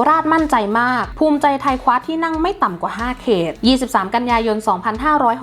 กราชมั่นใจมาก ภูมิใจไทยคว้าที่นั่งไม่ต่ำกว่า 5 เขต 23 กันยายน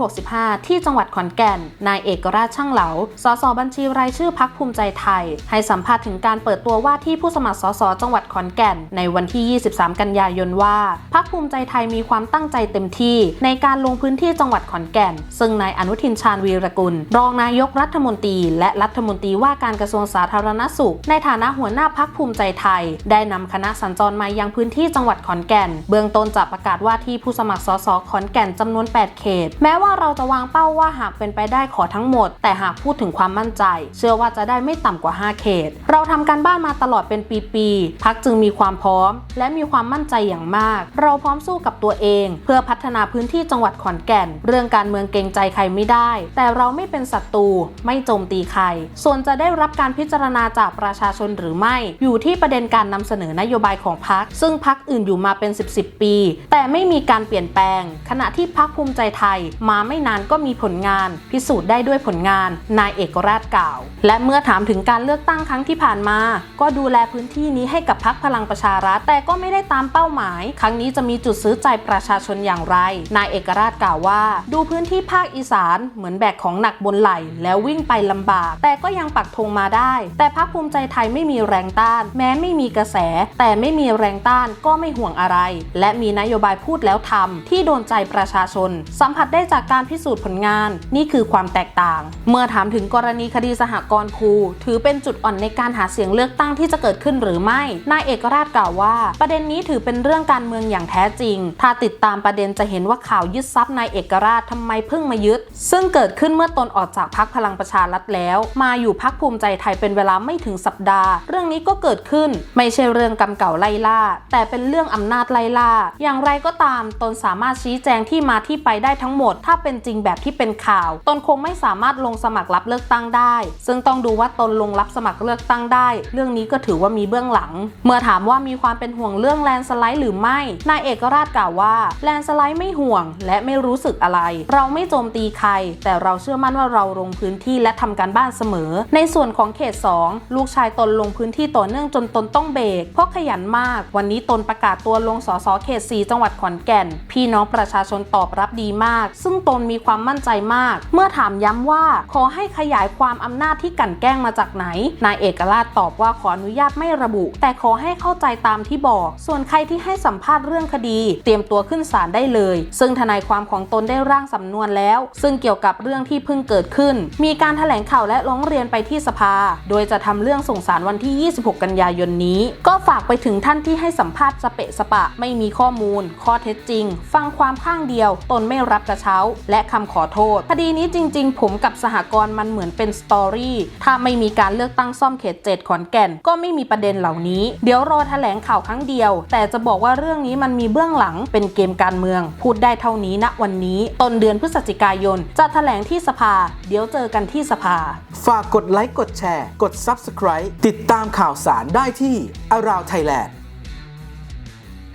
2565 ที่จังหวัดขอนแก่น นายเอกราชช่างเหลา สสบัญชีรายชื่อพักภูมิใจไทย ให้สัมภาษณ์ถึงการเปิดตัวว่าที่ผู้สมัครสสจังหวัดขอนแก่น ในวันที่ 23 กันยายนว่า พักภูมิใจไทยมีความตั้งใจเต็มที่ ในการลงพื้นที่จังหวัดขอนแก่น ซึ่งนายอนุทินชาญวีรกุล รองนายกรัฐมนตรี และรัฐมนตรีว่าการกระทรวงสาธารณสุข ในฐานะหัวหน้าพักภูมิใจไทย ได้นำคณะสัญจรมายังพื้นที่จังหวัดขอนแก่น เบื้องต้นจะประกาศว่าที่ผู้สมัครสสขอนแก่นจำนวน 8 เขต แม้ว่าเราจะวางเป้าว่าหากเป็นไปได้ขอทั้งหมด แต่หากพูดถึงความมั่นใจ เชื่อว่าจะได้ไม่ต่ำกว่า 5 เขต เราทำการบ้านมาตลอดเป็นปีๆพักจึงมีความพร้อม และมีความมั่นใจอย่างมาก เราพร้อมสู้กับตัวเอง เพื่อพัฒนาพื้นที่จังหวัดขอนแก่น เรื่องการเมืองเกรงใจใครไม่ได้ แต่เราไม่เป็นศัตรูไม่โจมตีใคร ส่วนจะได้รับการพิจารณาจากประชาชนหรือไม่ อยู่ที่ประเด็นการนำเสนอนโยบายของพักซึ่งพักอื่นอยู่มาเป็น 10บสปี แต่ไม่มีการเปลี่ยนแปลง ขณะที่พักภูมิใจไทยมาไม่นานก็มีผลงาน พิสูจน์ได้ด้วยผลงาน นายเอกราชกล่าว และเมื่อถามถึงการเลือกตั้งครั้งที่ผ่านมา ก็ดูแลพื้นที่นี้ให้กับพักพลังประชารัฐ แต่ก็ไม่ได้ตามเป้าหมาย ครั้งนี้จะมีจุดซื้อใจประชาชนอย่างไร นายเอกราชกล่าวว่า ดูพื้นที่ภาคอีสานเหมือนแบกของหนักบนไหล่แล้ววิ่งไปลำบาก แต่ก็ยังปักธงมาได้ แต่พักภูมิใจไทยไม่มีแรงต้าน แม้ไม่มีกระแส แต่ไม่มีแรงต้านก็ไม่ห่วงอะไร และมีนโยบายพูดแล้วทำที่โดนใจประชาชน สัมผัสได้จากการพิสูจน์ผลงาน นี่คือความแตกต่าง เมื่อถามถึงกรณีคดีสหกรณ์ครู ถือเป็นจุดอ่อนในการหาเสียงเลือกตั้งที่จะเกิดขึ้นหรือไม่นายเอกราชกล่าวว่า ประเด็นนี้ถือเป็นเรื่องการเมืองอย่างแท้จริง ถ้าติดตามประเด็นจะเห็นว่าข่าวยึดทรัพย์นายเอกราชทำไมเพิ่งมายึด ซึ่งเกิดขึ้นเมื่อตนออกจากพักพลังประชารัฐแล้ว มาอยู่พักภูมิใจไทยเป็นเวลาไม่ถึงสัปดาห์ เรื่องนี้ก็เกิดขึ้น ไม่ใช่เรื่องกรรมเก่าไล่ล่าแต่เป็นเรื่องอำนาจไล่ล่า อย่างไรก็ตามตนสามารถชี้แจงที่มาที่ไปได้ทั้งหมด ถ้าเป็นจริงแบบที่เป็นข่าว ตนคงไม่สามารถลงสมัครรับเลือกตั้งได้ ซึ่งต้องดูว่าตนลงรับสมัครเลือกตั้งได้ เรื่องนี้ก็ถือว่ามีเบื้องหลัง เมื่อถามว่ามีความเป็นห่วงเรื่องแลนสไลด์หรือไม่ นายเอกราชกล่าวว่าแลนสไลด์ไม่ห่วง และไม่รู้สึกอะไร เราไม่โจมตีใคร แต่เราเชื่อมั่นว่าเราลงพื้นที่และทำการบ้านเสมอ ในส่วนของเขต 2 ลูกชายตนลงพื้นที่ต่อเนื่องจนตนต้องเบรกเพราะขยันมากวันนี้ตนประกาศตัวลงสสเขต4จังหวัดขอนแก่น พี่น้องประชาชนตอบรับดีมาก ซึ่งตนมีความมั่นใจมาก เมื่อถามย้ำว่าขอให้ขยายความอำนาจที่กั่นแกล้งมาจากไหน นายเอกราชตอบว่าขออนุญาตไม่ระบุ แต่ขอให้เข้าใจตามที่บอก ส่วนใครที่ให้สัมภาษณ์เรื่องคดี เตรียมตัวขึ้นศาลได้เลย ซึ่งทนายความของตนได้ร่างสำนวนแล้ว ซึ่งเกี่ยวกับเรื่องที่เพิ่งเกิดขึ้น มีการแถลงข่าวและร้องเรียนไปที่สภา โดยจะทำเรื่องส่งสารวันที่ 26 กันยายนนี้ ก็ฝากไปถึงท่านที่ให้สัมภาษณ์สเปะสปะ ไม่มีข้อมูล ข้อเท็จจริง ฟังความข้างเดียว ตนไม่รับกระเช้า และคำขอโทษ คดีนี้จริง ๆ ผมกับสหกรณ์มันเหมือนเป็นสตอรี่ถ้าไม่มีการเลือกตั้งซ่อมเขตเจ็ดขอนแก่น ก็ไม่มีประเด็นเหล่านี้ เดี๋ยวรอแถลงข่าวครั้งเดียว แต่จะบอกว่าเรื่องนี้มันมีเบื้องหลังเป็นเกมการเมือง พูดได้เท่านี้ณวันนี้ ต้นเดือนพฤศจิกายน จะแถลงที่สภา เดี๋ยวเจอกันที่สภา ฝากกดไลค์กดแชร์ กด Subscribe ติดตามข่าวสารได้ที่ Around Thailand